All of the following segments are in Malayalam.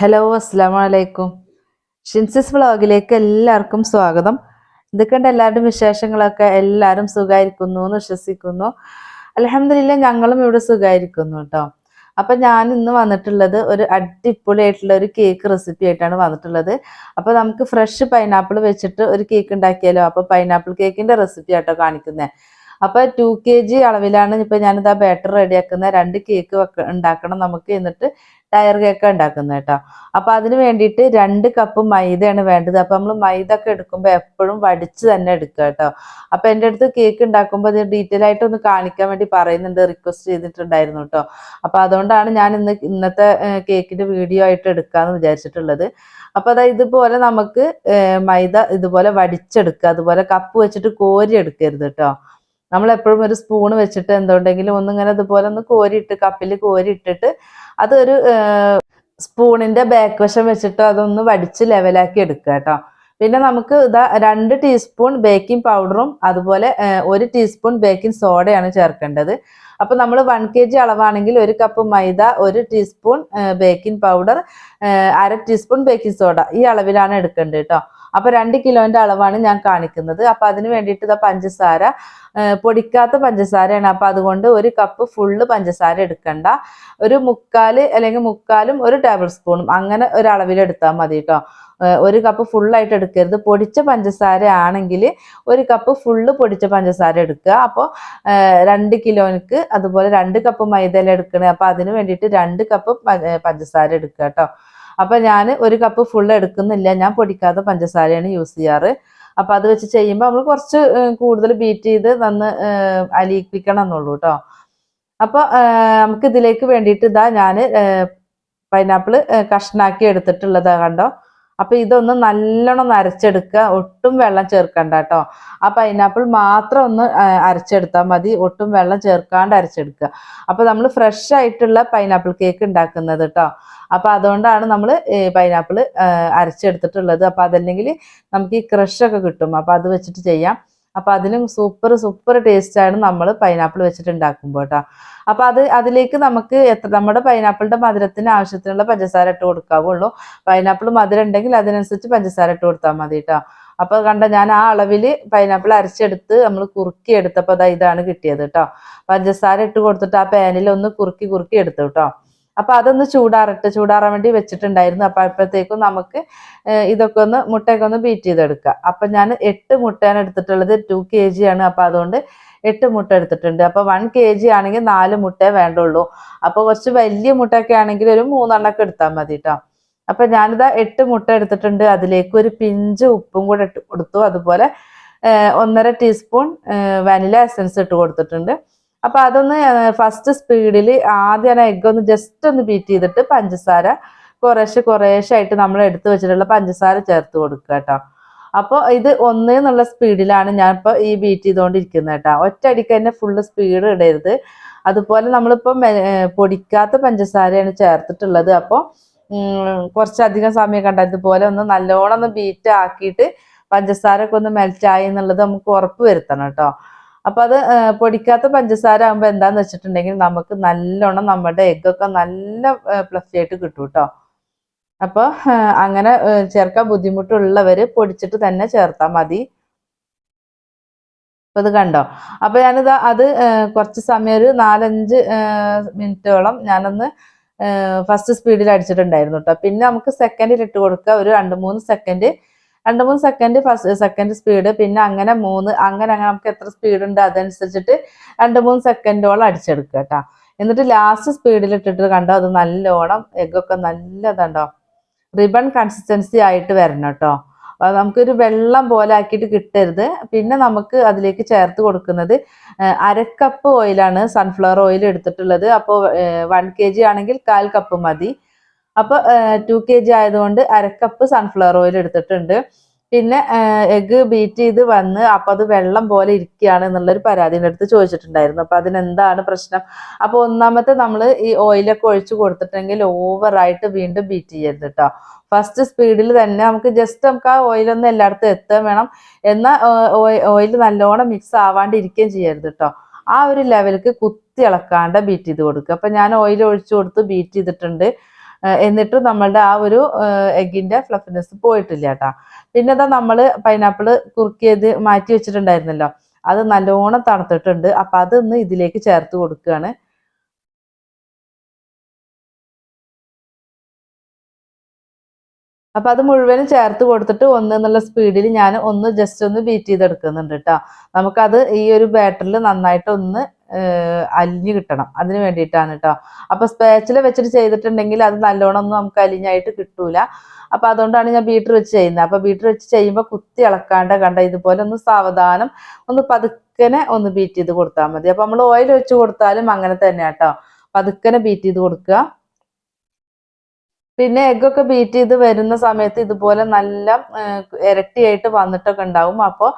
ഹലോ അസ്സാം വലൈക്കും ഷിൻസിസ് വ്ളോഗിലേക്ക് എല്ലാവർക്കും സ്വാഗതം. ഇതൊക്കെയുണ്ട് എല്ലാവരുടെയും വിശേഷങ്ങളൊക്കെ എല്ലാവരും സുഖമായിരിക്കുന്നു എന്ന് വിശ്വസിക്കുന്നു. അലഹമില്ല ഞങ്ങളും ഇവിടെ സുഖമായിരിക്കുന്നു കേട്ടോ. അപ്പം ഞാൻ ഇന്ന് വന്നിട്ടുള്ളത് ഒരു അടിപൊളിയായിട്ടുള്ള ഒരു കേക്ക് റെസിപ്പി ആയിട്ടാണ് വന്നിട്ടുള്ളത്. അപ്പോൾ നമുക്ക് ഫ്രഷ് പൈനാപ്പിൾ വെച്ചിട്ട് ഒരു കേക്ക് ഉണ്ടാക്കിയാലോ? അപ്പം പൈനാപ്പിൾ കേക്കിന്റെ റെസിപ്പി ആട്ടോ കാണിക്കുന്നത് അപ്പൊ ടു കെ ജി അളവിലാണ് ഇപ്പൊ ആ ബാറ്റർ റെഡിയാക്കുന്ന രണ്ട് കേക്ക് ഉണ്ടാക്കണം നമുക്ക് എന്നിട്ട് ടയർ കേക്ക് ഉണ്ടാക്കുന്നത് കേട്ടോ അപ്പൊ അതിന് വേണ്ടിയിട്ട് രണ്ട് കപ്പ് മൈദയാണ് വേണ്ടത്. അപ്പൊ നമ്മൾ മൈദ ഒക്കെ എടുക്കുമ്പോൾ എപ്പോഴും വടിച്ച് തന്നെ എടുക്കുക കേട്ടോ അപ്പൊ എന്റെ അടുത്ത് കേക്ക് ഉണ്ടാക്കുമ്പോൾ അത് ഡീറ്റെയിൽ ആയിട്ട് ഒന്ന് കാണിക്കാൻ വേണ്ടി പറയുന്നുണ്ട്. റിക്വസ്റ്റ് ചെയ്തിട്ടുണ്ടായിരുന്നു കേട്ടോ അപ്പൊ അതുകൊണ്ടാണ് ഞാൻ ഇന്ന് ഇന്നത്തെ കേക്കിന്റെ വീഡിയോ ആയിട്ട് എടുക്കാന്ന് വിചാരിച്ചിട്ടുള്ളത്. അപ്പൊ അതായത് ഇതുപോലെ നമുക്ക് മൈദ ഇതുപോലെ വടിച്ചെടുക്കുക അതുപോലെ കപ്പ് വെച്ചിട്ട് കോരി എടുക്കരുത് കേട്ടോ നമ്മൾ എപ്പോഴും ഒരു സ്പൂൺ വെച്ചിട്ട് എന്തുണ്ടെങ്കിലും ഒന്നിങ്ങനെ ഇതുപോലെ ഒന്ന് കോരിയിട്ട് കപ്പിൽ കോരിയിട്ടിട്ട് അതൊരു സ്പൂണിന്റെ ബാക്ക് വശം വെച്ചിട്ട് അതൊന്ന് വടിച്ച് ലെവലാക്കി എടുക്കുക കേട്ടോ. പിന്നെ നമുക്ക് ഇതാ രണ്ട് ടീസ്പൂൺ ബേക്കിംഗ് പൗഡറും അതുപോലെ ഒരു ടീസ്പൂൺ ബേക്കിംഗ് സോഡയാണ് ചേർക്കേണ്ടത്. അപ്പൊ നമ്മൾ വൺ കെ ജി അളവാണെങ്കിൽ ഒരു കപ്പ് മൈദ ഒരു ടീസ്പൂൺ ബേക്കിംഗ് പൗഡർ അര ടീസ്പൂൺ ബേക്കിംഗ് സോഡ ഈ അളവിലാണ് എടുക്കേണ്ടത് കേട്ടോ. അപ്പൊ രണ്ട് കിലോന്റെ അളവാണ് ഞാൻ കാണിക്കുന്നത്. അപ്പൊ അതിന് വേണ്ടിയിട്ട് ഇതാ പഞ്ചസാര പൊടിക്കാത്ത പഞ്ചസാരയാണ്. അപ്പൊ അതുകൊണ്ട് ഒരു കപ്പ് ഫുള്ള് പഞ്ചസാര എടുക്കണ്ട. ഒരു മുക്കാൽ അല്ലെങ്കിൽ മുക്കാലും ഒരു ടേബിൾ സ്പൂണും. അങ്ങനെ ഒരു അളവിൽ എടുത്താൽ മതി കേട്ടോ. ഒരു കപ്പ് ഫുള്ളായിട്ട് എടുക്കരുത്. പൊടിച്ച പഞ്ചസാര ആണെങ്കിൽ ഒരു കപ്പ് ഫുള്ള് പൊടിച്ച പഞ്ചസാര എടുക്കുക. അപ്പോൾ രണ്ട് കിലോയ്ക്ക് അതുപോലെ രണ്ട് കപ്പ് മൈദയില എടുക്കണേ? അപ്പോൾ അതിന് വേണ്ടിയിട്ട് രണ്ട് കപ്പ് പഞ്ചസാര എടുക്കുക കേട്ടോ. അപ്പൊ ഞാൻ ഒരു കപ്പ് ഫുൾ എടുക്കുന്നില്ല. ഞാൻ പൊടിക്കാത്ത പഞ്ചസാരയാണ് യൂസ് ചെയ്യാറ്. അപ്പൊ അത് വെച്ച് ചെയ്യുമ്പോൾ നമ്മൾ കുറച്ച് കൂടുതൽ ബീറ്റ് ചെയ്ത് നന്ന് അലിയിപ്പിക്കണം എന്നുള്ളൂ കേട്ടോ അപ്പൊ നമുക്ക് ഇതിലേക്ക് വേണ്ടിയിട്ട് ഇതാ ഞാൻ പൈനാപ്പിൾ കഷ്ണാക്കി എടുത്തിട്ടുള്ളതാ കണ്ടോ? അപ്പൊ ഇതൊന്ന് നല്ലോണം അരച്ചെടുക്കുക. ഒട്ടും വെള്ളം ചേർക്കണ്ട കേട്ടോ. ആ പൈനാപ്പിൾ മാത്രം ഒന്ന് അരച്ചെടുത്താൽ മതി. ഒട്ടും വെള്ളം ചേർക്കാണ്ട് അരച്ചെടുക്കുക. അപ്പൊ നമ്മൾ ഫ്രഷ് ആയിട്ടുള്ള പൈനാപ്പിൾ കേക്ക് ഉണ്ടാക്കുന്നത് കേട്ടോ. അപ്പൊ അതുകൊണ്ടാണ് നമ്മൾ പൈനാപ്പിൾ അരച്ചെടുത്തിട്ടുള്ളത്. അപ്പൊ അതല്ലെങ്കിൽ നമുക്ക് ഈ ക്രഷ് ഒക്കെ കിട്ടും. അപ്പൊ അത് വെച്ചിട്ട് ചെയ്യാം. അപ്പൊ അതിനും സൂപ്പർ സൂപ്പർ ടേസ്റ്റ് ആണ് നമ്മൾ പൈനാപ്പിൾ വെച്ചിട്ട് ഉണ്ടാക്കുമ്പോൾ കേട്ടോ അപ്പൊ അത് അതിലേക്ക് നമുക്ക് എത്ര നമ്മുടെ പൈനാപ്പിളിന്റെ മധുരത്തിന് ആവശ്യത്തിനുള്ള പഞ്ചസാര ഇട്ട് കൊടുക്കാവുള്ളൂ. പൈനാപ്പിൾ മധുരം ഉണ്ടെങ്കിൽ അതിനനുസരിച്ച് പഞ്ചസാര ഇട്ട് കൊടുത്താൽ മതി കേട്ടോ അപ്പൊ കണ്ട ഞാൻ ആ അളവിൽ പൈനാപ്പിൾ അരച്ചെടുത്ത് നമ്മൾ കുറുക്കി എടുത്തപ്പോൾ അതാ ഇതാണ് കിട്ടിയത് കേട്ടോ പഞ്ചസാര ഇട്ട് കൊടുത്തിട്ട് ആ പാനിൽ ഒന്ന് കുറുക്കി കുറുക്കി എടുത്തു കേട്ടോ അപ്പൊ അതൊന്ന് ചൂടാറിട്ട് ചൂടാറാൻ വേണ്ടി വെച്ചിട്ടുണ്ടായിരുന്നു. അപ്പൊ അപ്പോഴത്തേക്കും നമുക്ക് ഇതൊക്കെ ഒന്ന് മുട്ടയൊക്കെ ഒന്ന് ബീറ്റ് ചെയ്തെടുക്കുക അപ്പൊ ഞാൻ എട്ട് മുട്ടയാണ് എടുത്തിട്ടുള്ളത്. ടു കെ ജി ആണ്. അപ്പൊ അതുകൊണ്ട് എട്ട് മുട്ട എടുത്തിട്ടുണ്ട്. അപ്പൊ വൺ കെ ജി ആണെങ്കിൽ നാല് മുട്ടേ വേണ്ടുള്ളൂ. അപ്പൊ കുറച്ച് വലിയ മുട്ടയൊക്കെ ആണെങ്കിൽ ഒരു മൂന്നെണ്ണൊക്കെ എടുത്താൽ മതി കേട്ടോ അപ്പൊ ഞാനിതാ എട്ട് മുട്ട എടുത്തിട്ടുണ്ട്. അതിലേക്ക് ഒരു പിഞ്ച് ഉപ്പും കൂടെ ഇട്ട് കൊടുത്തു. അതുപോലെ ഒന്നര ടീസ്പൂൺ വാനില എസൻസ് ഇട്ട് കൊടുത്തിട്ടുണ്ട്. അപ്പൊ അതൊന്ന് ഫസ്റ്റ് സ്പീഡിൽ ആദ്യം ആ എഗ് ഒന്ന് ജസ്റ്റ് ഒന്ന് ബീറ്റ് ചെയ്തിട്ട് പഞ്ചസാര കുറേശ്ശെ ആയിട്ട് നമ്മൾ എടുത്തു വെച്ചിട്ടുള്ള പഞ്ചസാര ചേർത്ത് കൊടുക്കുക കേട്ടോ. അപ്പോൾ ഇത് ഒന്ന് എന്നുള്ള സ്പീഡിലാണ് ഞാൻ ഇപ്പോൾ ഈ ബീറ്റ് ചെയ്തുകൊണ്ടിരിക്കുന്നത് കേട്ടോ. ഒറ്റയടിക്ക് തന്നെ ഫുള്ള് സ്പീഡ് ഇടരുത്. അതുപോലെ നമ്മളിപ്പോൾ പൊടിക്കാത്ത പഞ്ചസാരയാണ് ചേർത്തിട്ടുള്ളത്. അപ്പോൾ കുറച്ചധികം സമയം കണ്ട ഇതുപോലെ ഒന്ന് നല്ലോണം ഒന്ന് ബീറ്റ് ആക്കിയിട്ട് പഞ്ചസാര ഒക്കെ ഒന്ന് മെൽറ്റ് ആയി എന്നുള്ളത് നമുക്ക് ഉറപ്പ് വരുത്തണം കേട്ടോ. അപ്പൊ അത് പൊടിക്കാത്ത പഞ്ചസാര ആകുമ്പോൾ എന്താന്ന് വെച്ചിട്ടുണ്ടെങ്കിൽ നമുക്ക് നല്ലോണം നമ്മുടെ എഗ്ഗൊക്കെ നല്ല പ്ലസ് ആയിട്ട് കിട്ടും കേട്ടോ അപ്പൊ അങ്ങനെ ചേർക്കാൻ ബുദ്ധിമുട്ടുള്ളവര് പൊടിച്ചിട്ട് തന്നെ ചേർത്താൽ മതി. അപ്പൊ ഇത് കണ്ടോ? അപ്പൊ ഞാനിത് അത് കുറച്ച് സമയം ഒരു നാലഞ്ച് മിനിറ്റോളം ഞാനൊന്ന് ഫസ്റ്റ് സ്പീഡിൽ അടിച്ചിട്ടുണ്ടായിരുന്നു കേട്ടോ പിന്നെ നമുക്ക് സെക്കൻഡിൽ ഇട്ട് കൊടുക്കുക. ഒരു രണ്ട് മൂന്ന് സെക്കൻഡ് രണ്ട് മൂന്ന് സെക്കൻഡ് ഫസ്റ്റ് സെക്കൻഡ് സ്പീഡ് പിന്നെ അങ്ങനെ മൂന്ന് അങ്ങനെ അങ്ങനെ നമുക്ക് എത്ര സ്പീഡ് ഉണ്ട് അതനുസരിച്ചിട്ട് രണ്ട് മൂന്ന് സെക്കൻഡോളം അടിച്ചെടുക്കുക കേട്ടോ. എന്നിട്ട് ലാസ്റ്റ് സ്പീഡിൽ ഇട്ടിട്ട് കണ്ടോ അത് നല്ലോണം എഗ്ഗൊക്കെ നല്ലതുണ്ടോ റിബൺ കൺസിസ്റ്റൻസി ആയിട്ട് വരണം കേട്ടോ. നമുക്കൊരു വെള്ളം പോലെ ആക്കിയിട്ട് കിട്ടരുത്. പിന്നെ നമുക്ക് അതിലേക്ക് ചേർത്ത് കൊടുക്കുന്നത് അരക്കപ്പ് ഓയിലാണ് സൺഫ്ലവർ ഓയിൽ എടുത്തിട്ടുള്ളത്. അപ്പോൾ വൺ കെ ജി ആണെങ്കിൽ കാൽ കപ്പ് മതി. അപ്പോൾ ടു കെ ജി ആയതുകൊണ്ട് അരക്കപ്പ് സൺഫ്ലവർ ഓയിൽ എടുത്തിട്ടുണ്ട്. പിന്നെ എഗ്ഗ് ബീറ്റ് ചെയ്ത് വന്ന് അപ്പോൾ അത് വെള്ളം പോലെ ഇരിക്കുകയാണ് എന്നുള്ളൊരു പരാതി എന്റെ അടുത്ത് ചോദിച്ചിട്ടുണ്ടായിരുന്നു. അപ്പോൾ അതിനെന്താണ് പ്രശ്നം? അപ്പോൾ ഒന്നാമത്തെ നമ്മൾ ഈ ഓയിലൊക്കെ ഒഴിച്ച് കൊടുത്തിട്ടെങ്കിൽ ഓവറായിട്ട് വീണ്ടും ബീറ്റ് ചെയ്യരുത് കേട്ടോ ഫസ്റ്റ് സ്പീഡിൽ തന്നെ നമുക്ക് ജസ്റ്റ് നമുക്ക് ആ ഓയിലൊന്നും എല്ലായിടത്തും എത്താൻ വേണം. എന്നാൽ ഓയിൽ നല്ലോണം മിക്സ് ആവാണ്ടിരിക്കുകയും ചെയ്യരുത് കേട്ടോ ആ ഒരു ലെവലിക്ക് കുത്തി ഇളക്കാണ്ട് ബീറ്റ് ചെയ്ത് കൊടുക്കുക. അപ്പം ഞാൻ ഓയിൽ ഒഴിച്ചു കൊടുത്ത് ബീറ്റ് ചെയ്തിട്ടുണ്ട്. എന്നിട്ടും നമ്മളുടെ ആ ഒരു എഗിന്റെ ഫ്ലഫിനെസ് പോയിട്ടില്ല കേട്ടാ. പിന്നെ ഇതാ നമ്മൾ പൈനാപ്പിൾ കുറുക്കിയത് മാറ്റി വെച്ചിട്ടുണ്ടായിരുന്നല്ലോ. അത് നല്ലോണം തണുത്തിട്ടുണ്ട്. അപ്പൊ അതൊന്ന് ഇതിലേക്ക് ചേർത്ത് കൊടുക്കുകയാണ് അപ്പൊ അത് മുഴുവനും ചേർത്ത് കൊടുത്തിട്ട് ഒന്ന് എന്നുള്ള സ്പീഡിൽ ഞാൻ ഒന്ന് ജസ്റ്റ് ഒന്ന് ബീറ്റ് ചെയ്തെടുക്കുന്നുണ്ട് കേട്ടോ. നമുക്കത് ഈ ഒരു ബാറ്ററിൽ നന്നായിട്ട് ഒന്ന് അലിഞ്ഞു കിട്ടണം. അതിന് വേണ്ടിയിട്ടാണ് കേട്ടോ അപ്പൊ സ്പേച്ചിൽ വെച്ചിട്ട് ചെയ്തിട്ടുണ്ടെങ്കിൽ അത് നല്ലോണം ഒന്നും നമുക്ക് അലിഞ്ഞായിട്ട് കിട്ടൂല. അപ്പൊ അതുകൊണ്ടാണ് ഞാൻ ബീറ്റർ വെച്ച് ചെയ്യുന്നത്. അപ്പൊ ബീറ്റർ വെച്ച് ചെയ്യുമ്പോൾ കുത്തി ഇളക്കാണ്ട് കണ്ട ഇതുപോലെ ഒന്ന് സാവധാനം ഒന്ന് പതുക്കനെ ഒന്ന് ബീറ്റ് ചെയ്ത് കൊടുത്താൽ മതി. അപ്പൊ നമ്മൾ ഓയിൽ ഒഴിച്ച് കൊടുത്താലും അങ്ങനെ തന്നെ കേട്ടോ പതുക്കനെ ബീറ്റ് ചെയ്ത് കൊടുക്കുക. പിന്നെ എഗ്ഗൊക്കെ ബീറ്റ് ചെയ്ത് വരുന്ന സമയത്ത് ഇതുപോലെ നല്ല ഇരട്ടിയായിട്ട് വന്നിട്ടൊക്കെ ഉണ്ടാവും. അപ്പോൾ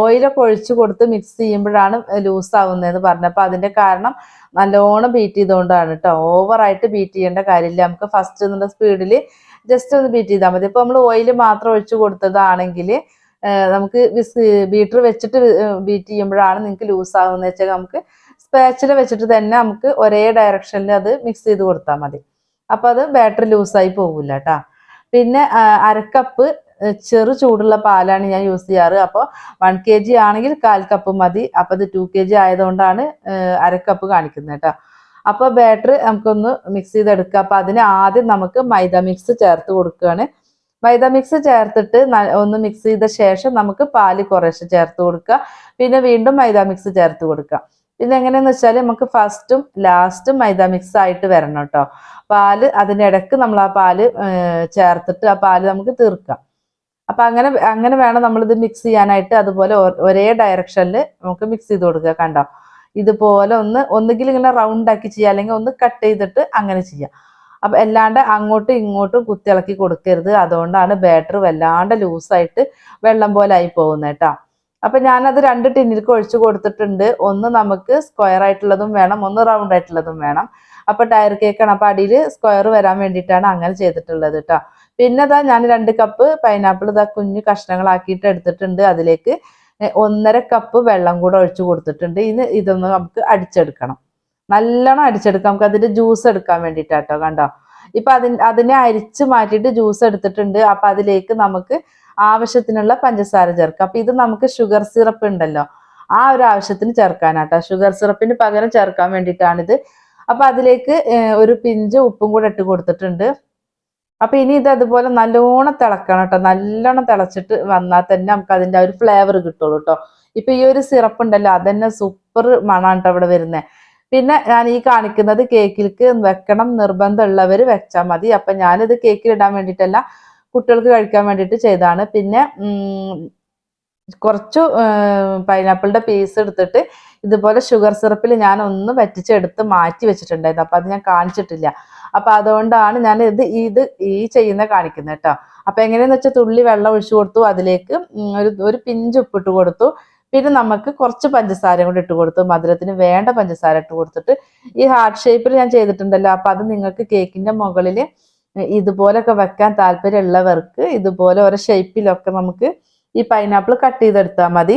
ഓയിലൊക്കെ ഒഴിച്ചു കൊടുത്ത് മിക്സ് ചെയ്യുമ്പോഴാണ് ലൂസ് ആവുന്നതെന്ന് പറഞ്ഞപ്പോൾ അതിന്റെ കാരണം നല്ലോണം ബീറ്റ് ചെയ്തുകൊണ്ടാണ് കേട്ടോ ഓവറായിട്ട് ബീറ്റ് ചെയ്യേണ്ട കാര്യമില്ല. നമുക്ക് ഫസ്റ്റ് എന്നുള്ള സ്പീഡിൽ ജസ്റ്റ് ഒന്ന് ബീറ്റ് ചെയ്താൽ മതി. ഇപ്പോൾ നമ്മൾ ഓയിൽ മാത്രം ഒഴിച്ചു കൊടുത്തതാണെങ്കിൽ നമുക്ക് വിസ് ബീറ്റർ വെച്ചിട്ട് ബീറ്റ് ചെയ്യുമ്പോഴാണ് നിങ്ങൾക്ക് ലൂസ് ആവുന്നത് വെച്ചാൽ നമുക്ക് സ്പാച്ചിൽ വെച്ചിട്ട് തന്നെ നമുക്ക് ഒരേ ഡയറക്ഷനിൽ അത് മിക്സ് ചെയ്ത് കൊടുത്താൽ മതി. അപ്പൊ അത് ബാറ്ററി ലൂസായി പോകില്ല കേട്ടാ പിന്നെ അരക്കപ്പ് ചെറു ചൂടുള്ള പാലാണ് ഞാൻ യൂസ് ചെയ്യാറ്. അപ്പോൾ വൺ കെ ജി ആണെങ്കിൽ കാൽ കപ്പ് മതി. അപ്പോൾ അത് ടു കെ ജി ആയതുകൊണ്ടാണ് അരക്കപ്പ് കാണിക്കുന്നത് കേട്ടോ അപ്പോൾ ബാറ്ററി നമുക്കൊന്ന് മിക്സ് ചെയ്തെടുക്കുക അപ്പോൾ അതിന് ആദ്യം നമുക്ക് മൈദ മിക്സ് ചേർത്ത് കൊടുക്കുകയാണ് മൈദ മിക്സ് ചേർത്തിട്ട് ഒന്ന് മിക്സ് ചെയ്ത ശേഷം നമുക്ക് പാൽ കുറേശ്ശെ ചേർത്ത് കൊടുക്കുക പിന്നെ വീണ്ടും മൈദ മിക്സ് ചേർത്ത് കൊടുക്കുക പിന്നെ എങ്ങനെയാന്ന് വെച്ചാൽ നമുക്ക് ഫസ്റ്റും ലാസ്റ്റും മൈദ മിക്സ് ആയിട്ട് വരണം കേട്ടോ. പാൽ അതിന്റെ ഇടയ്ക്ക് നമ്മൾ ആ പാൽ ചേർത്തിട്ട് ആ പാൽ നമുക്ക് തീർക്കാം. അപ്പൊ അങ്ങനെ അങ്ങനെ വേണം നമ്മളിത് മിക്സ് ചെയ്യാനായിട്ട് അതുപോലെ ഒരേ ഡയറക്ഷനിൽ നമുക്ക് മിക്സ് ചെയ്ത് കൊടുക്കുക കണ്ടോ? ഇതുപോലെ ഒന്ന് ഒന്നുകിൽ ഇങ്ങനെ റൗണ്ട് ആക്കി ചെയ്യുക അല്ലെങ്കിൽ ഒന്ന് കട്ട് ചെയ്തിട്ട് അങ്ങനെ ചെയ്യാം അപ്പൊ അല്ലാണ്ട് അങ്ങോട്ടും ഇങ്ങോട്ടും കുത്തിളക്കി കൊടുക്കരുത്. അതുകൊണ്ടാണ് ബാറ്റർ വല്ലാണ്ട് ലൂസായിട്ട് വെള്ളം പോലെ ആയി പോകുന്നത് കേട്ടോ. അപ്പൊ ഞാനത് രണ്ട് ടിന്നിലേക്ക് ഒഴിച്ചു കൊടുത്തിട്ടുണ്ട്. ഒന്ന് നമുക്ക് സ്ക്വയർ ആയിട്ടുള്ളതും വേണം ഒന്ന് റൗണ്ട് ആയിട്ടുള്ളതും വേണം. അപ്പൊ ടയർ കേക്കാണ്. അപ്പൊ അടിയിൽ സ്ക്വയർ വരാൻ വേണ്ടിയിട്ടാണ് അങ്ങനെ ചെയ്തിട്ടുള്ളത് കേട്ടോ പിന്നെ ഇതാ ഞാൻ രണ്ട് കപ്പ് പൈനാപ്പിൾ ഇതാ കുഞ്ഞു കഷ്ണങ്ങളാക്കിയിട്ട് എടുത്തിട്ടുണ്ട്. അതിലേക്ക് ഒന്നര കപ്പ് വെള്ളം കൂടെ ഒഴിച്ചു കൊടുത്തിട്ടുണ്ട്. ഇനി ഇതൊന്ന് നമുക്ക് അടിച്ചെടുക്കണം. നല്ലോണം അടിച്ചെടുക്കാം. നമുക്ക് അതിന്റെ ജ്യൂസ് എടുക്കാൻ വേണ്ടിയിട്ടാട്ടോ കണ്ടോ? ഇപ്പൊ അതിന് അതിനെ അരിച്ച് മാറ്റിയിട്ട് ജ്യൂസ് എടുത്തിട്ടുണ്ട്. അപ്പൊ അതിലേക്ക് നമുക്ക് ആവശ്യത്തിനുള്ള പഞ്ചസാര ചേർക്കാം അപ്പൊ ഇത് നമുക്ക് ഷുഗർ സിറപ്പ് ഉണ്ടല്ലോ ആ ഒരു ആവശ്യത്തിന് ചേർക്കാനാട്ടോ. ഷുഗർ സിറപ്പിന് പകരം ചേർക്കാൻ വേണ്ടിയിട്ടാണിത്. അപ്പൊ അതിലേക്ക് ഒരു പിഞ്ച് ഉപ്പും കൂടെ ഇട്ട് കൊടുത്തിട്ടുണ്ട്. അപ്പൊ ഇനി ഇത് അതുപോലെ നല്ലോണം തിളക്കണം കേട്ടോ നല്ലോണം തിളച്ചിട്ട് വന്നാൽ തന്നെ നമുക്ക് അതിന്റെ ഒരു ഫ്ലേവർ കിട്ടുള്ളൂ കേട്ടോ ഇപ്പൊ ഈ ഒരു സിറപ്പ് ഉണ്ടല്ലോ അതന്നെ സൂപ്പർ മണാണ് കേട്ടോ ഇവിടെ വരുന്നത് പിന്നെ ഞാൻ ഈ കാണിക്കുന്നത് കേക്കിലേക്ക് വെക്കണം നിർബന്ധമുള്ളവർ വെച്ചാൽ മതി. അപ്പൊ ഞാനിത് കേക്കിൽ ഇടാൻ വേണ്ടിയിട്ടല്ല കുട്ടികൾക്ക് കഴിക്കാൻ വേണ്ടിയിട്ട് ചെയ്തതാണ്. പിന്നെ കുറച്ചു പൈനാപ്പിളിന്റെ പീസ് എടുത്തിട്ട് ഇതുപോലെ ഷുഗർ സിറപ്പിൽ ഞാൻ ഒന്ന് വറ്റിച്ചെടുത്ത് മാറ്റി വെച്ചിട്ടുണ്ടായിരുന്നു. അപ്പൊ അത് ഞാൻ കാണിച്ചിട്ടില്ല. അപ്പൊ അതുകൊണ്ടാണ് ഞാൻ ഇത് ഇത് ഈ ചെയ്യുന്ന കാണിക്കുന്നത് കേട്ടോ. അപ്പൊ എങ്ങനെയെന്ന് വെച്ചാൽ തുള്ളി വെള്ളം ഒഴിച്ചു കൊടുത്തു. അതിലേക്ക് ഒരു ഒരു പിഞ്ച് ഉപ്പിട്ട് കൊടുത്തു. പിന്നെ നമുക്ക് കുറച്ച് പഞ്ചസാര കൂടി ഇട്ട് കൊടുത്തു. മധുരത്തിന് വേണ്ട പഞ്ചസാര ഇട്ട് കൊടുത്തിട്ട് ഈ ഹാർട്ട് ഷേപ്പിൽ ഞാൻ ചെയ്തിട്ടുണ്ടല്ലോ. അപ്പൊ അത് നിങ്ങൾക്ക് കേക്കിന്റെ മുകളിൽ ഇതുപോലൊക്കെ വെക്കാൻ താല്പര്യമുള്ളവർക്ക് ഇതുപോലെ ഓരോ ഷേപ്പിലൊക്കെ നമുക്ക് ഈ പൈനാപ്പിൾ കട്ട് ചെയ്തെടുത്താൽ മതി.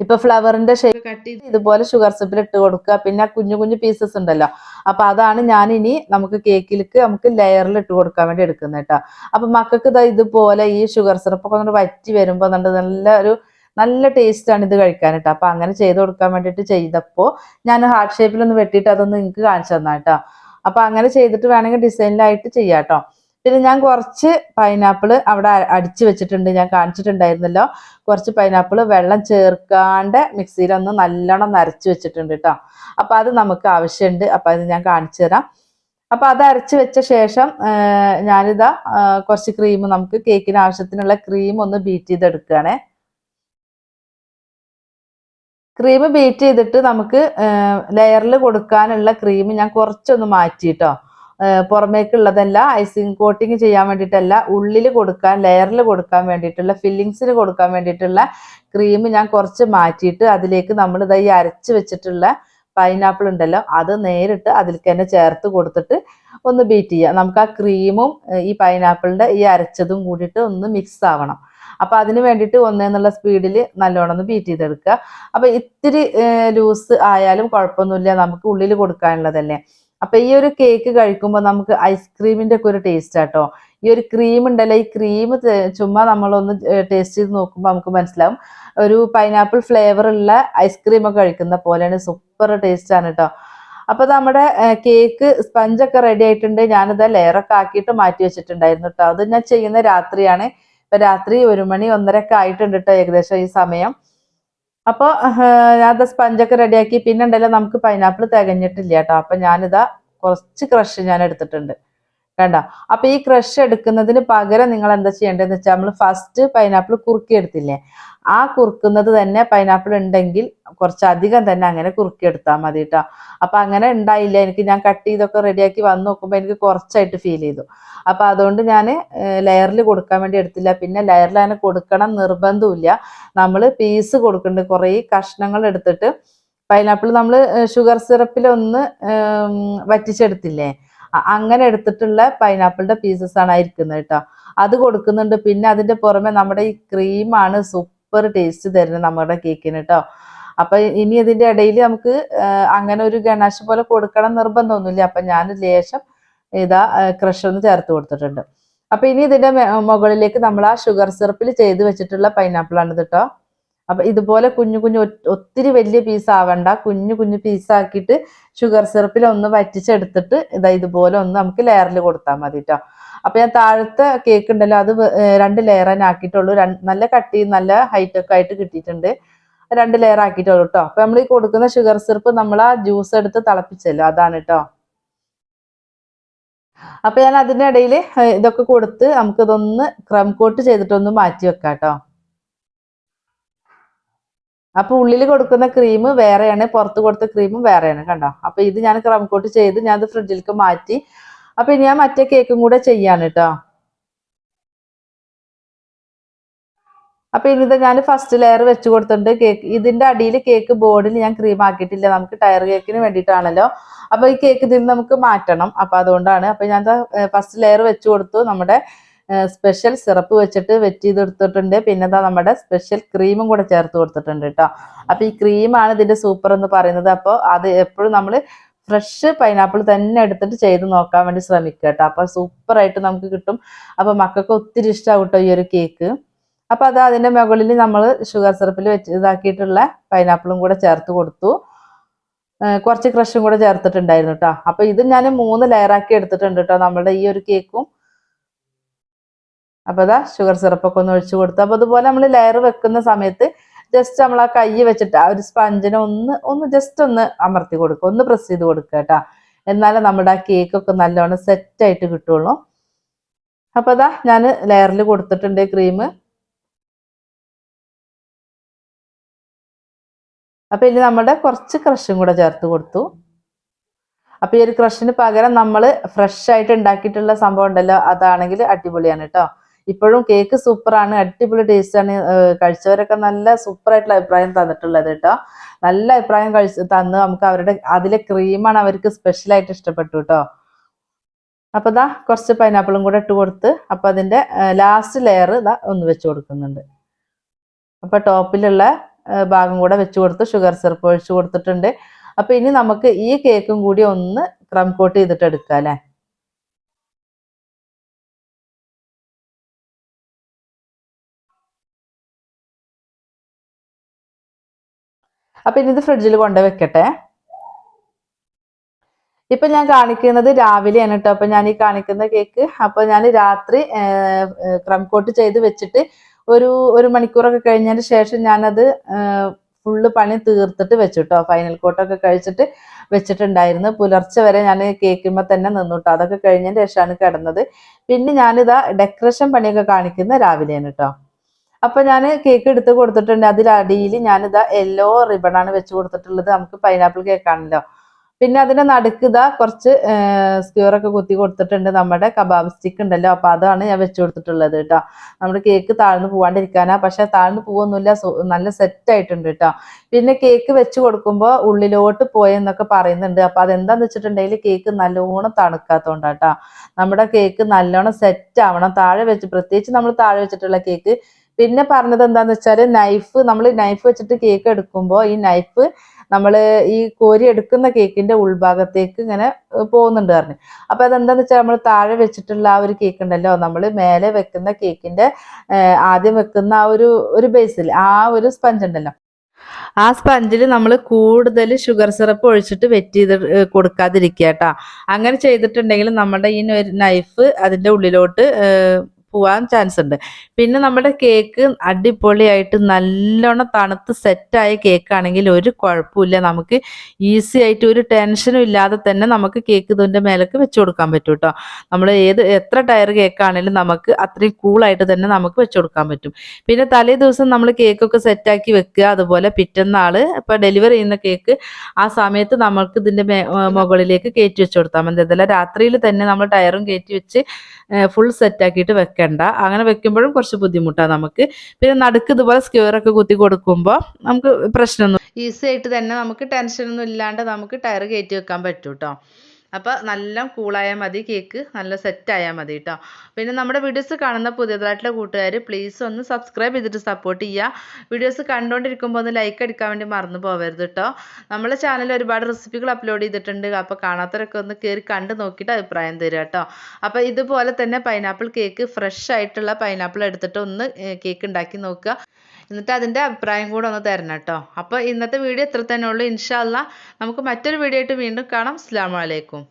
ഇപ്പൊ ഫ്ലവറിന്റെ ഷേപ്പ് കട്ട് ചെയ്ത് ഇതുപോലെ ഷുഗർ സിപ്പിൽ ഇട്ട് കൊടുക്കുക. പിന്നെ കുഞ്ഞു കുഞ്ഞു പീസസ് ഉണ്ടല്ലോ. അപ്പൊ അതാണ് ഞാൻ ഇനി നമുക്ക് കേക്കിലേക്ക് നമുക്ക് ലെയറിൽ ഇട്ട് കൊടുക്കാൻ വേണ്ടി എടുക്കുന്നത് കേട്ടോ. അപ്പൊ മക്കൾക്ക് ഇതാ ഇതുപോലെ ഈ ഷുഗർ സിറപ്പ് ഒക്കെ വറ്റി വരുമ്പോൾ നല്ല ഒരു നല്ല ടേസ്റ്റ് ആണ് ഇത് കഴിക്കാൻ കേട്ടോ. അപ്പൊ അങ്ങനെ ചെയ്ത് കൊടുക്കാൻ വേണ്ടിയിട്ട് ചെയ്തപ്പോൾ ഞാൻ ഹാർട്ട് ഷേപ്പിൽ ഒന്ന് വെട്ടിയിട്ട് അതൊന്ന് നിങ്ങൾക്ക് കാണിച്ചു തന്നാ കേട്ടോ. അപ്പൊ അങ്ങനെ ചെയ്തിട്ട് വേണമെങ്കിൽ ഡിസൈനിലായിട്ട് ചെയ്യാട്ടോ പിന്നെ ഞാൻ കുറച്ച് പൈനാപ്പിൾ അവിടെ അടിച്ചു വെച്ചിട്ടുണ്ട്. ഞാൻ കാണിച്ചിട്ടുണ്ടായിരുന്നല്ലോ. കുറച്ച് പൈനാപ്പിൾ വെള്ളം ചേർക്കാണ്ട് മിക്സിയിലൊന്ന് നല്ലോണം നരച്ച് വെച്ചിട്ടുണ്ട് കേട്ടോ അപ്പൊ അത് നമുക്ക് ആവശ്യമുണ്ട് അപ്പൊ അത് ഞാൻ കാണിച്ചു തരാം. അപ്പൊ അത് അരച്ച് വെച്ച ശേഷം ഞാനിതാ കുറച്ച് ക്രീം നമുക്ക് കേക്കിന് ആവശ്യത്തിനുള്ള ക്രീം ഒന്ന് ബീറ്റ് ചെയ്തെടുക്കുകയാണേ. ക്രീം ബീറ്റ് ചെയ്തിട്ട് നമുക്ക് ലെയറിൽ കൊടുക്കാനുള്ള ക്രീം ഞാൻ കുറച്ചൊന്ന് മാറ്റിയിട്ടോ പുറമേക്കുള്ളതല്ല ഐസിങ് കോട്ടിങ് ചെയ്യാൻ വേണ്ടിയിട്ടല്ല ഉള്ളിൽ കൊടുക്കാൻ ലെയറിൽ കൊടുക്കാൻ വേണ്ടിയിട്ടുള്ള ഫില്ലിങ്സിന് കൊടുക്കാൻ വേണ്ടിയിട്ടുള്ള ക്രീം ഞാൻ കുറച്ച് മാറ്റിയിട്ട് അതിലേക്ക് നമ്മൾ ഇതായി അരച്ച് വെച്ചിട്ടുള്ള പൈനാപ്പിൾ ഉണ്ടല്ലോ അത് നേരിട്ട് അതിലേക്ക് തന്നെ ചേർത്ത് കൊടുത്തിട്ട് ഒന്ന് ബീറ്റ് ചെയ്യുക നമുക്ക് ആ ക്രീമും ഈ പൈനാപ്പിളിന്റെ ഈ അരച്ചതും കൂടിയിട്ട് ഒന്ന് മിക്സ് ആവണം. അപ്പൊ അതിന് വേണ്ടിയിട്ട് ഒന്നേന്നുള്ള സ്പീഡിൽ നല്ലോണം ഒന്ന് ബീറ്റ് ചെയ്തെടുക്കുക. അപ്പോൾ ഇത്തിരി ലൂസ് ആയാലും കുഴപ്പമൊന്നുമില്ല. നമുക്ക് ഉള്ളിൽ കൊടുക്കാനുള്ളതല്ലേ. അപ്പൊ ഈ ഒരു കേക്ക് കഴിക്കുമ്പോൾ നമുക്ക് ഐസ്ക്രീമിന്റെ ഒക്കെ ഒരു ടേസ്റ്റ് ആട്ടോ ഈ ഒരു ക്രീം ഉണ്ടല്ലോ ഈ ക്രീം ചുമ്മാ നമ്മളൊന്ന് ടേസ്റ്റ് ചെയ്ത് നോക്കുമ്പോൾ നമുക്ക് മനസ്സിലാവും. ഒരു പൈനാപ്പിൾ ഫ്ലേവർ ഉള്ള ഐസ്ക്രീം ഒക്കെ കഴിക്കുന്ന പോലെയാണ്. സൂപ്പർ ടേസ്റ്റ് ആണ് കേട്ടോ അപ്പോൾ നമ്മുടെ കേക്ക് സ്പഞ്ചൊക്കെ റെഡി ആയിട്ടുണ്ട്. ഞാനിത് ലെയറൊക്കെ ആക്കിയിട്ട് മാറ്റി വെച്ചിട്ടുണ്ടായിരുന്നു കേട്ടോ അത് ഞാൻ ചെയ്യുന്ന രാത്രിയാണ്. ഇപ്പൊ രാത്രി ഒരു മണി ഒന്നരക്കെ ആയിട്ടുണ്ട് കേട്ടോ ഏകദേശം ഈ സമയം. അപ്പോൾ ഞാൻ സ്പഞ്ചൊക്കെ റെഡിയാക്കി. പിന്നെ ഉണ്ടല്ലോ നമുക്ക് പൈനാപ്പിൾ തികഞ്ഞിട്ടില്ല കേട്ടോ അപ്പൊ ഞാനിതാ കുറച്ച് ക്രഷ് ഞാൻ എടുത്തിട്ടുണ്ട്. കണ്ടോ? അപ്പൊ ഈ ക്രഷ് എടുക്കുന്നതിന് പകരം നിങ്ങൾ എന്താ ചെയ്യേണ്ടതെന്ന് വെച്ചാൽ നമ്മൾ ഫസ്റ്റ് പൈനാപ്പിൾ കുറുക്കി എടുത്തില്ലേ? ആ കുറുക്കുന്നത് തന്നെ പൈനാപ്പിൾ ഉണ്ടെങ്കിൽ കുറച്ചധികം തന്നെ അങ്ങനെ കുറുക്കി എടുത്താൽ മതി കേട്ടോ അപ്പൊ അങ്ങനെ ഉണ്ടായില്ല. എനിക്ക് ഞാൻ കട്ട് ചെയ്തൊക്കെ റെഡിയാക്കി വന്ന് നോക്കുമ്പോൾ എനിക്ക് കുറച്ചായിട്ട് ഫീൽ ചെയ്തു. അപ്പൊ അതുകൊണ്ട് ഞാൻ ലെയറിൽ കൊടുക്കാൻ വേണ്ടി എടുത്തില്ല. പിന്നെ ലെയറിൽ അങ്ങനെ കൊടുക്കണം നിർബന്ധമില്ല നമ്മൾ പീസ് കൊടുക്കുന്നുണ്ട് കുറേ കഷ്ണങ്ങൾ എടുത്തിട്ട് പൈനാപ്പിൾ നമ്മൾ ഷുഗർ സിറപ്പിലൊന്ന് വറ്റിച്ചെടുത്തില്ലേ? അങ്ങനെ എടുത്തിട്ടുള്ള പൈനാപ്പിളിന്റെ പീസസ് ആണ് ഇരിക്കുന്നത് കേട്ടോ. അത് കൊടുക്കുന്നുണ്ട്. പിന്നെ അതിന്റെ പുറമെ നമ്മുടെ ഈ ക്രീമാണ് സൂപ്പർ ടേസ്റ്റ് തരുന്നത് നമ്മുടെ കേക്കിന് കേട്ടോ. അപ്പൊ ഇനി ഇതിന്റെ ഇടയിൽ നമുക്ക് അങ്ങനെ ഒരു ഗണാശ് പോലെ കൊടുക്കണം നിർബന്ധമൊന്നുമില്ല. അപ്പൊ ഞാൻ ലേശം ഇതാ ക്രഷർ ഒന്ന് ചേർത്ത് കൊടുത്തിട്ടുണ്ട്. അപ്പൊ ഇനി ഇതിന്റെ മുകളിലേക്ക് നമ്മൾ ആ ഷുഗർ സിറപ്പിൽ ചെയ്ത് വെച്ചിട്ടുള്ള പൈനാപ്പിൾ ആണ് കേട്ടോ. അപ്പൊ ഇതുപോലെ കുഞ്ഞു കുഞ്ഞു ഒത്തിരി വലിയ പീസ് ആവണ്ട. കുഞ്ഞു കുഞ്ഞു പീസ് ആക്കിയിട്ട് ഷുഗർ സിറപ്പിൽ ഒന്ന് വറ്റിച്ചെടുത്തിട്ട് ഇതാ ഇതുപോലെ ഒന്ന് നമുക്ക് ലെയറിൽ കൊടുത്താൽ മതി കേട്ടോ അപ്പൊ ഞാൻ താഴത്തെ കേക്ക് ഉണ്ടല്ലോ അത് രണ്ട് ലെയർ തന്നെ ആക്കിയിട്ടുള്ളൂ. നല്ല കട്ടി നല്ല ഹൈറ്റൊക്കെ ആയിട്ട് കിട്ടിയിട്ടുണ്ട്. രണ്ട് ലെയർ ആക്കിയിട്ടുള്ളൂ കേട്ടോ അപ്പൊ നമ്മൾ ഈ കൊടുക്കുന്ന ഷുഗർ സിറപ്പ് നമ്മൾ ആ ജ്യൂസ് എടുത്ത് തിളപ്പിച്ചല്ലോ അതാണ് കേട്ടോ അപ്പൊ ഞാൻ അതിന്റെ ഇടയിൽ ഇതൊക്കെ കൊടുത്ത് നമുക്കിതൊന്ന് ക്രം കോട്ട് ചെയ്തിട്ടൊന്ന് മാറ്റി വെക്കാം കേട്ടോ അപ്പൊ ഉള്ളിൽ കൊടുക്കുന്ന ക്രീം വേറെയാണ് പുറത്ത് കൊടുത്ത ക്രീമും വേറെയാണ് കണ്ടോ? അപ്പൊ ഇത് ഞാൻ ക്രം കോട്ട് ചെയ്ത് ഞാൻ അത് ഫ്രിഡ്ജിലേക്ക് മാറ്റി. അപ്പൊ ഇനി ഞാൻ മറ്റേ കേക്കും കൂടെ ചെയ്യാണ് കേട്ടോ അപ്പൊ ഇത് ഞാൻ ഫസ്റ്റ് ലെയർ വെച്ച് കൊടുത്തിട്ടുണ്ട്. കേക്ക് ഇതിന്റെ അടിയിൽ കേക്ക് ബോർഡിൽ ഞാൻ ക്രീം ആക്കിയിട്ടില്ല. നമുക്ക് ടയർ കേക്കിന് വേണ്ടിയിട്ടാണല്ലോ. അപ്പൊ ഈ കേക്ക് ഇതിൽ നമുക്ക് മാറ്റണം. അപ്പൊ അതുകൊണ്ടാണ്. അപ്പൊ ഞാൻ ഫസ്റ്റ് ലെയർ വെച്ച് കൊടുത്തു. നമ്മുടെ സ്പെഷ്യൽ സിറപ്പ് വെച്ചിട്ട് വെറ്റ് ചെയ്തെടുത്തിട്ടുണ്ട് പിന്നെ എന്താ നമ്മുടെ സ്പെഷ്യൽ ക്രീമും കൂടെ ചേർത്ത് കൊടുത്തിട്ടുണ്ട് കേട്ടോ. അപ്പൊ ഈ ക്രീമാണ് ഇതിന്റെ സൂപ്പർ എന്ന് പറയുന്നത്. അപ്പോൾ അത് എപ്പോഴും നമ്മൾ ഫ്രഷ് പൈനാപ്പിൾ തന്നെ എടുത്തിട്ട് ചെയ്ത് നോക്കാൻ വേണ്ടി ശ്രമിക്കുക കേട്ടോ. അപ്പൊ സൂപ്പർ ആയിട്ട് നമുക്ക് കിട്ടും. അപ്പൊ മക്കൾക്ക് ഒത്തിരി ഇഷ്ടമാവും കേട്ടോ ഈ ഒരു കേക്ക് അപ്പൊ അത് അതിന്റെ മുകളിൽ നമ്മൾ ഷുഗർ സിറപ്പിൽ വെച്ച് ഇതാക്കിയിട്ടുള്ള പൈനാപ്പിളും കൂടെ ചേർത്ത് കൊടുത്തു. കുറച്ച് ക്രഷും കൂടെ ചേർത്തിട്ടുണ്ടായിരുന്നു കേട്ടോ. അപ്പൊ ഇത് ഞാൻ മൂന്ന് ലെയറാക്കി എടുത്തിട്ടുണ്ട് കേട്ടോ. നമ്മുടെ ഈ ഒരു കേക്കും അപ്പൊ അതാ ഷുഗർ സിറപ്പൊക്കെ ഒന്ന് ഒഴിച്ചു കൊടുത്തു. അപ്പോൾ അതുപോലെ നമ്മൾ ലെയർ വെക്കുന്ന സമയത്ത് ജസ്റ്റ് നമ്മൾ ആ കൈ വെച്ചിട്ട് ആ ഒരു സ്പഞ്ചിനെ ഒന്ന് ഒന്ന് ജസ്റ്റ് ഒന്ന് അമർത്തി കൊടുക്കുക. ഒന്ന് പ്രസ് ചെയ്ത് കൊടുക്കുക കേട്ടോ. എന്നാലും നമ്മുടെ ആ കേക്കൊക്കെ നല്ലോണം സെറ്റ് ആയിട്ട് കിട്ടുള്ളൂ. അപ്പൊ അതാ ഞാൻ ലെയറിൽ കൊടുത്തിട്ടുണ്ട് ക്രീം അപ്പൊ ഇനി നമ്മുടെ കുറച്ച് ക്രഷും കൂടെ ചേർത്ത് കൊടുത്തു. അപ്പൊ ഈ ഒരു ക്രഷിന് പകരം നമ്മൾ ഫ്രഷ് ആയിട്ട് ഉണ്ടാക്കിയിട്ടുള്ള സംഭവം ഉണ്ടല്ലോ അതാണെങ്കിൽ അടിപൊളിയാണ് കേട്ടോ. ഇപ്പോഴും കേക്ക് സൂപ്പറാണ് അടിപൊളി ടേസ്റ്റ് ആണ് കഴിച്ചവരൊക്കെ നല്ല സൂപ്പറായിട്ടുള്ള അഭിപ്രായം തന്നിട്ടുള്ളത് കേട്ടോ. നല്ല അഭിപ്രായം കഴിച്ച് തന്ന് നമുക്ക് അവരുടെ അതിലെ ക്രീമാണ് അവർക്ക് സ്പെഷ്യലായിട്ട് ഇഷ്ടപ്പെട്ടു കേട്ടോ. അപ്പൊ ഇതാ കുറച്ച് പൈനാപ്പിളും കൂടെ ഇട്ട് കൊടുത്ത് അപ്പൊ അതിന്റെ ലാസ്റ്റ് ലെയർ ഇതാ ഒന്ന് വെച്ച് കൊടുക്കുന്നുണ്ട്. അപ്പൊ ടോപ്പിലുള്ള ഭാഗം കൂടെ വെച്ച് കൊടുത്ത് ഷുഗർ സിറപ്പ് ഒഴിച്ചു കൊടുത്തിട്ടുണ്ട്. അപ്പൊ ഇനി നമുക്ക് ഈ കേക്കും കൂടി ഒന്ന് ക്രം കോട്ട് ചെയ്തിട്ട് എടുക്കാം അല്ലേ അപ്പൊ ഇനി ഇത് ഫ്രിഡ്ജിൽ കൊണ്ട് വെക്കട്ടെ. ഇപ്പൊ ഞാൻ കാണിക്കുന്നത് രാവിലെയാണ് കേട്ടോ അപ്പൊ ഞാൻ ഈ കാണിക്കുന്ന കേക്ക് അപ്പൊ ഞാൻ രാത്രി ക്രം കോട്ട് ചെയ്ത് വെച്ചിട്ട് ഒരു ഒരു മണിക്കൂറൊക്കെ കഴിഞ്ഞതിന് ശേഷം ഞാനത് ഫുള്ള് പണി തീർത്തിട്ട് വെച്ചു കേട്ടോ ഫൈനൽ കോട്ടൊക്കെ കഴിച്ചിട്ട് വെച്ചിട്ടുണ്ടായിരുന്നു. പുലർച്ചെ വരെ ഞാൻ കേൾക്കുമ്പോൾ തന്നെ നിന്നു കേട്ടോ അതൊക്കെ കഴിഞ്ഞതിന് ശേഷമാണ് കിടന്നത്. പിന്നെ ഞാനിതാ ഡെക്കറേഷൻ പണിയൊക്കെ കാണിക്കുന്ന രാവിലെയാണ് കേട്ടോ അപ്പൊ ഞാൻ കേക്ക് എടുത്ത് കൊടുത്തിട്ടുണ്ട്. അതിലടിയിൽ ഞാനിതാ യെല്ലോ റിബണാണ് വെച്ച് കൊടുത്തിട്ടുള്ളത്. നമുക്ക് പൈനാപ്പിൾ കേക്കാണല്ലോ പിന്നെ അതിന്റെ നടുക്ക് ഇതാ കുറച്ച് സ്ക്യൂറൊക്കെ കുത്തി കൊടുത്തിട്ടുണ്ട് നമ്മുടെ കബാബ് സ്റ്റിക്ക് ഉണ്ടല്ലോ. അപ്പൊ അതാണ് ഞാൻ വെച്ചു കൊടുത്തിട്ടുള്ളത് കേട്ടോ. നമ്മുടെ കേക്ക് താഴ്ന്നു പോവാണ്ടിരിക്കാനാ. പക്ഷെ താഴ്ന്നു പോവൊന്നുമില്ല. നല്ല സെറ്റ് ആയിട്ടുണ്ട് കേട്ടോ. പിന്നെ കേക്ക് വെച്ച് കൊടുക്കുമ്പോൾ ഉള്ളിലോട്ട് പോയെന്നൊക്കെ പറയുന്നുണ്ട്. അപ്പൊ അതെന്താന്ന് വെച്ചിട്ടുണ്ടെങ്കിൽ കേക്ക് നല്ലോണം തണുക്കാത്തോണ്ടാട്ടോ നമ്മുടെ കേക്ക് നല്ലോണം സെറ്റ് ആവണം. താഴെ വെച്ച് പ്രത്യേകിച്ച് നമ്മൾ താഴെ വെച്ചിട്ടുള്ള കേക്ക് പിന്നെ പറഞ്ഞത് എന്താന്ന് വെച്ചാൽ നൈഫ് നമ്മൾ നൈഫ് വെച്ചിട്ട് കേക്ക് എടുക്കുമ്പോൾ ഈ നൈഫ് നമ്മൾ ഈ കോരി എടുക്കുന്ന കേക്കിന്റെ ഉൾഭാഗത്തേക്ക് ഇങ്ങനെ പോകുന്നുണ്ട് പറഞ്ഞു. അപ്പൊ അതെന്താന്ന് വെച്ചാൽ നമ്മൾ താഴെ വെച്ചിട്ടുള്ള ആ ഒരു കേക്ക് ഉണ്ടല്ലോ നമ്മൾ മേലെ വെക്കുന്ന കേക്കിന്റെ ആദ്യം വെക്കുന്ന ആ ഒരു ഒരു ബേസിൽ ആ ഒരു സ്പഞ്ച് ഉണ്ടല്ലോ. ആ സ്പഞ്ചിൽ നമ്മൾ കൂടുതൽ ഷുഗർ സിറപ്പ് ഒഴിച്ചിട്ട് വെറ്റ് ചെയ്ത് കൊടുക്കാതിരിക്കുക കേട്ടോ. അങ്ങനെ ചെയ്തിട്ടുണ്ടെങ്കിൽ നമ്മുടെ ഈ നൈഫ് അതിന്റെ ഉള്ളിലോട്ട് പോവാൻ ചാൻസ് ഉണ്ട്. പിന്നെ നമ്മുടെ കേക്ക് അടിപൊളിയായിട്ട് നല്ലോണം തണുത്ത് സെറ്റായ കേക്ക് ആണെങ്കിൽ ഒരു കുഴപ്പമില്ല. നമുക്ക് ഈസി ആയിട്ട് ഒരു ടെൻഷനും ഇല്ലാതെ തന്നെ നമുക്ക് കേക്ക് ഇതിന്റെ മേലേക്ക് വെച്ച് കൊടുക്കാൻ പറ്റും കേട്ടോ നമ്മൾ ഏത് എത്ര ടയർ കേക്ക് ആണെങ്കിലും നമുക്ക് അത്രയും കൂളായിട്ട് തന്നെ നമുക്ക് വെച്ച് കൊടുക്കാൻ പറ്റും. പിന്നെ തലേ ദിവസം നമ്മൾ കേക്കൊക്കെ സെറ്റാക്കി വെക്കുക. അതുപോലെ പിറ്റന്നാൾ ഇപ്പോൾ ഡെലിവറി ചെയ്യുന്ന കേക്ക് ആ സമയത്ത് നമുക്ക് ഇതിന്റെ മുകളിലേക്ക് കയറ്റി വെച്ച് കൊടുത്താൽ മതി. അതല്ല രാത്രിയിൽ തന്നെ നമ്മൾ ടയറും കയറ്റി വെച്ച് ഫുൾ സെറ്റാക്കിയിട്ട് വെക്കണ്ട. അങ്ങനെ വെക്കുമ്പോഴും കുറച്ച് ബുദ്ധിമുട്ടാണ് നമുക്ക്. പിന്നെ നടുക്ക് ഇതുപോലെ സ്ക്യൂറൊക്കെ കുത്തി കൊടുക്കുമ്പോൾ നമുക്ക് പ്രശ്നമൊന്നും ഈസി ആയിട്ട് തന്നെ നമുക്ക് ടെൻഷനൊന്നും ഇല്ലാണ്ട് നമുക്ക് ടയർ കയറ്റി വെക്കാൻ പറ്റൂട്ടോ. അപ്പോൾ നല്ല കൂളായാൽ മതി കേക്ക് നല്ല സെറ്റ് ആയാൽ മതി കേട്ടോ പിന്നെ നമ്മുടെ വീഡിയോസ് കാണുന്ന പുതിയതായിട്ടുള്ള കൂട്ടുകാർ പ്ലീസ് ഒന്ന് സബ്സ്ക്രൈബ് ചെയ്തിട്ട് സപ്പോർട്ട് ചെയ്യുക വീഡിയോസ് കണ്ടുകൊണ്ടിരിക്കുമ്പോൾ ഒന്ന് ലൈക്ക് അടിക്കാൻ വേണ്ടി മറന്നു പോകരുത് കേട്ടോ നമ്മളെ ചാനലിൽ ഒരുപാട് റെസിപ്പികൾ അപ്ലോഡ് ചെയ്തിട്ടുണ്ട്. അപ്പോൾ കാണാത്തവരൊക്കെ ഒന്ന് കയറി കണ്ട് നോക്കിയിട്ട് അഭിപ്രായം തരിക കേട്ടോ അപ്പോൾ ഇതുപോലെ തന്നെ പൈനാപ്പിൾ കേക്ക് ഫ്രഷ് ആയിട്ടുള്ള പൈനാപ്പിൾ എടുത്തിട്ട് ഒന്ന് കേക്ക് ഉണ്ടാക്കി നോക്കുക എന്നിട്ട് അതിന്റെ അഭിപ്രായം കൂടെ ഒന്ന് തരണം കേട്ടോ. അപ്പോൾ ഇന്നത്തെ വീഡിയോ ഇത്ര തന്നെ ഉള്ളൂ ഇൻഷാല്ല നമുക്ക് മറ്റൊരു വീഡിയോ ആയിട്ട് വീണ്ടും കാണാം. അസ്സാം വലൈക്കും